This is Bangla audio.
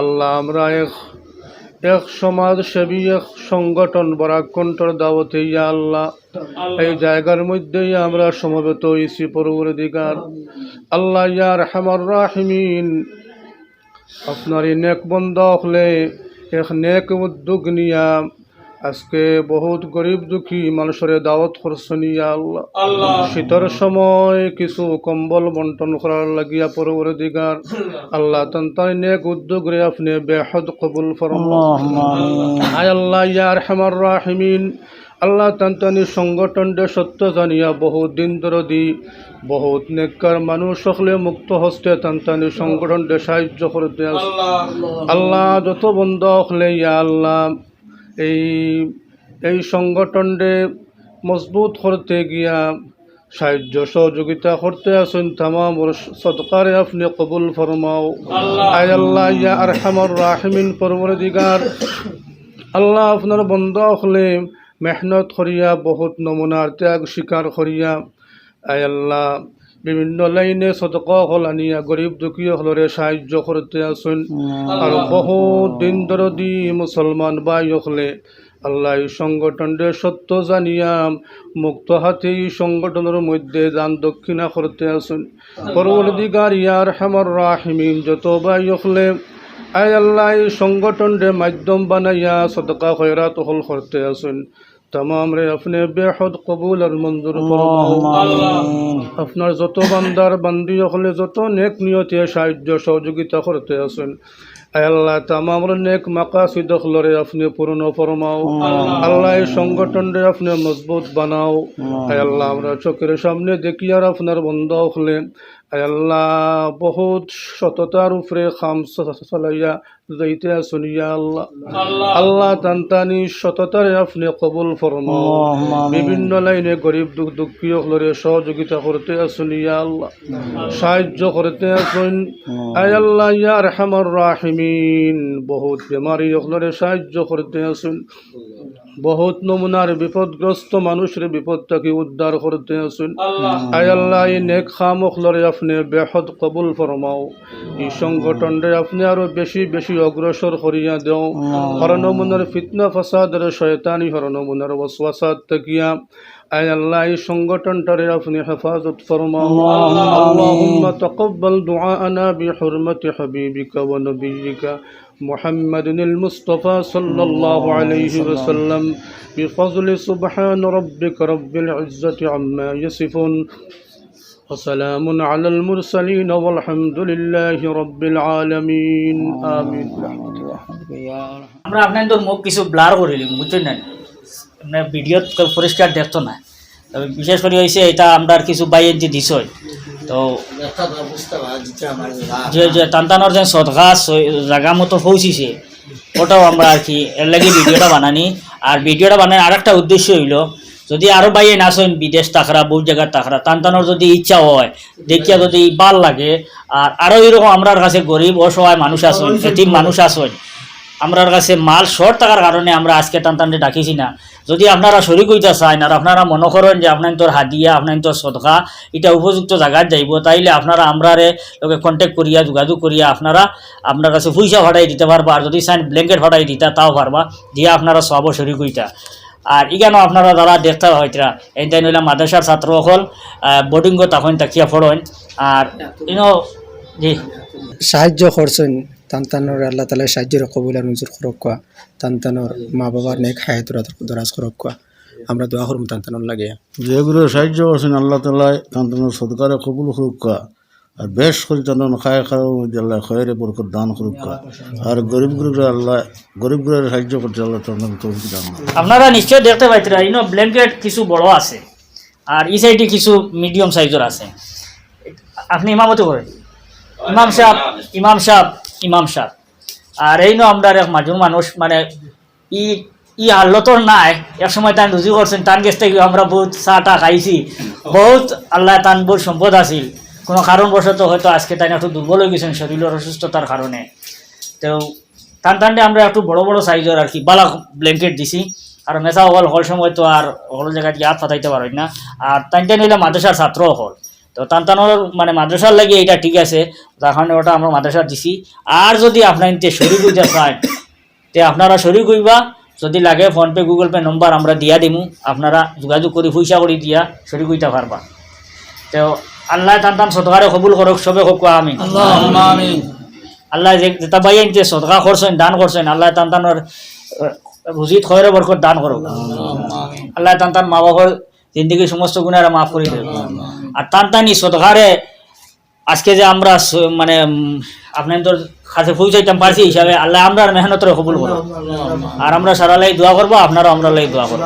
আল্লাহ, আমরা এক এক সমাজ সমাজসেবী এক সংগঠন বরাকণ্ঠর দাওয়াতে ইয়া আল্লাহ। এই জায়গার মধ্যেই আমরা সমবেত ইসি পরবর অধিকার আল্লাহ ইয়ার হেমর রাহমিন। আপনার এই নেক বন্ধ হলে, এক নেক উদ্যোগ নিয়া আজকে বহুত গরিব দুঃখী মানুষের দাওয়াত করছেন ইয়া আল্লাহ। শীতের সময় কিছু কম্বল বন্টন করার লাগিয়া পরবর দিগার আল্লাহ তন্তাই নেক উদ্যোগ রে আপনি বেহদ কবুল ফরমা আয় আল্লাহ ইয়ার হেমার রাহিমিন। আল্লাহ তন্তানি সংগঠনটা সত্য জানিয়া বহুত দিন ধরে দি বহুত নেককার মানুষ সকলে মুক্ত হস্তে তন্তানি সংগঠনটা সাহায্য করতে আছে আল্লাহ। আল্লাহ যত বন্ধ হলে ইয়া আল্লাহ এই এই সংগঠনরে মজবুত করতে গিয়া সাহায্য সহযোগিতা করতে আছেন তামাম সদকারে আপনি কবুল ফরমাও। আয় আল্লাহ ইয়া আর হেমর রাহমিন পরবরদিগার। আল্লাহ আপনার বন্ধ হলে মেহনত করিয়া বহুত নমুনার ত্যাগ স্বীকার করিয়া। আয় আল্লাহ বিভিন্ন লাইনে সদক হল আনিয়া গরিব দুঃখী হলরে সাহায্য করতে আসুন। আর বহুত দিন ধরে দি মুসলমান বাই হলে আল্লাহ সংগঠনরে সত্য জানিয়া মুক্ত হাতে এই সংগঠনের মধ্যে দান দক্ষিণা করতে আসুন। পরবর্তীকার ইয়ার হেমর রাহিমিন যত বাই হলে আয় আল্লাহ সংগঠনরে মাধ্যম বানাইয়া সদকা খয়রাত হল করতে আসুন। তমাম রে আপনি বেহদ কবুল আর মঞ্জুর আপনার যত বান্দার বান্দি হলে যত নেক নিয়তে সাহায্য সহযোগিতা করতে আছেন আল্লাহ তামাম নেক মাকাসিদ হলরে আপনি পূর্ণ ফরমাও। আল্লাহ। এই সংগঠনরে আপনি মজবুত বানাও। আল্লাহ। আমরা চোখের সামনে দেখি আর আপনার বন্ধ হলে আয় আল্লাহ বহুত সততার উপরে খাম চালাইয়া যাইতে ইয়া আল্লাহ। আল্লাহ। তান্তানি সততারে আপনি কবুল ফরমাও। বিভিন্ন লাইনে গরিব দুঃখ দুঃখী হলরে সহযোগিতা করতে ইয়া আল্লাহ। সাহায্য করতে আসুন। আয় আল্লাহ ইয়া রহমার রাহিমিন বহুত বেমারি হলরে সাহায্য করতে আসুন। বহুত নমুনার বিপদগ্রস্ত মানুষের বিপদ থেকে উদ্ধার করতে আসুন। আয় আল্লাহ এই নেক খামখলরে আপনি বেহদ কবুল ফরমাও। এই সংগঠনরে আপনি আরও বেশি বেশি অগ্রসর করিয়া দেও। হরনমুনার ফিতনা ফাসাদের শয়তানি হরনমুনার ওয়াসওয়াসাত তাকিয়া। আয় আল্লাহ এই সংগঠনটারে আপনি হেফাজত ফরমাও। আল্লাহুম্মা তাকাব্বাল দুআআনা বিহুরমতি হাবিবিকা ওয়া নবিয়িকা। محمد المصطفى صلى الله عليه وسلم بفضل سبحان ربك رب العزة عما يصفون وسلام على المرسلين والحمد لله رب العالمين آمين আমরা আপনাদের মুখ কিছু ব্লার করিলি বুঝছেন না আপনার ভিডিওত পরিষ্কার দেখতো না তবে বিশেষ করে হয়েছে এটা আমরা কিছু বাইয়ের যে দিছই তো যে যে টানটানোর যে সদগা জায়গা মতো পৌঁছিছে ওটাও আমরা আর কি, এর লাগে ভিডিওটা বানানি। আর ভিডিওটা বানানোর আর একটা উদ্দেশ্য হইল, যদি আরও বাইয়ে নাচেন বিদেশ তাকরা বহু জায়গার তাকরা টানটানোর যদি ইচ্ছা হয়, দেখিয়া যদি ভালো লাগে, আর আরও এরকম আমরার কাছে গরিব, অসহায় মানুষ আসেন এটিম মানুষ আসেন আমরার কাছে মাল শর্ট থাকার কারণে আমরা আজকে টান ডাকিছি না। যদি আপনারা শরিক হইতে চান আর আপনারা মনে করেন যে আপনার তোর হাদিয়া আপনার তোর সদকা, এটা উপযুক্ত জায়গায় যাইব, তাইলে আপনারা আমরারে লোকে কন্ট্যাক্ট করিয়া, যোগাযোগ করিয়া আপনারা আপনার কাছে পয়সা ভাড়াই দিতে পারবা, আর যদি চান ব্ল্যাঙ্কেট ভাড়াই দিতা, তাও পারবা, দিয়ে আপনারা সব শরিক হইতা আর ইগানো আপনারা যারা দেখতে এই টাইম হইলাম মাদ্রাসার ছাত্র সকল বোর্ডিংও তখন তাকিয়া পড়েন। আর ইনো জি। সাহায্য করছেন। তান্তানোর আল্লাহ তালা সাহায্যের কবুল আর মঞ্জুর করক কোয়া। তান্তানোর মা বাবার নেক হায়াত দরাজ করক কোয়া। আমরা দোয়া করুম তান্তানোর লাগে। যেগুলো সাহায্য করছেন আল্লাহ তালায় তান্তানোর সদকারে কবুল করুকা আর বেশ করে তান্তান খায় খাওয়ার মধ্যে আল্লাহ খয়ের বরকত দান করুকা আর গরিব গুরুরা আল্লাহ গরিব গুরুরা সাহায্য করতে আল্লাহ তান্তান তৌফিক দান আপনারা নিশ্চয় দেখতে পাইতরা ইনো ব্ল্যাঙ্কেট কিছু বড় আছে আর এই সাইডে কিছু মিডিয়াম সাইজের আছে। আপনি ইমামতি করেন। ইমাম সাহেব ইমাম সাহেব ইমাম সাহেব। আর এই নো আমরা এক মাজুর মানুষ মানে ই ই হাল্লতর নাই। এক সময় তান রুজু করছেন তান গেছ থেকে আমরা বহুত চাহ টা খাইছি। বহুত আল্লাহ তান বহুত সম্পদ আছিল। কোনো কারণবশত হয়তো আজকে তাই একটু দুর্বল হয়ে গেছেন শরীরের অসুস্থতার কারণে। তো টান টানটে আমরা একটু বড় বড় সাইজের আর কি বালা ব্ল্যাঙ্কেট দিছি। আর মেসা হল হল সময় তো আর হল জায়গায় ইয়াদ ফাটাইতে পারেন না। আর টান টান হইলে মাদ্রাসার ছাত্র হল। তো তান্তানোর মানে মাদ্রাসার লাগে এটা ঠিক আছে তার কারণে ওটা আমরা মাদ্রাসা দিছি। আর যদি আপনার ইনতে শরীর হইতে চায় তে আপনারা শরীর হইবা যদি লাগে ফোনপে গুগল পে নম্বর আমরা দিয়া দিমু আপনারা যোগাযোগ করে পয়সা করে দিয়া শরীর হইতে পারবা। তো আল্লাহ টান টান সদকারে কবুল করুক সবে হোক আমি আল্লাহ যে যেটা ভাই আনতে সদকা করছেন দান করছেন আল্লাহ টান টানোর রুজিত খয়ের বরকত দান করুক। আল্লাহ টান টান মা বাবার জিন্দগির সমস্ত গুণারে মাফ করে দেবে। আর টানি সদকারে আজকে যে আমরা মানে আপনার আপনাদের কাছে পৌঁছাইতাম পারছি হিসাবে আল্লাহ আমরা মেহনতের কবুল করো আর আমরা সারা লাই দোয়া করব আপনারা আমরা লাই দোয়া করব।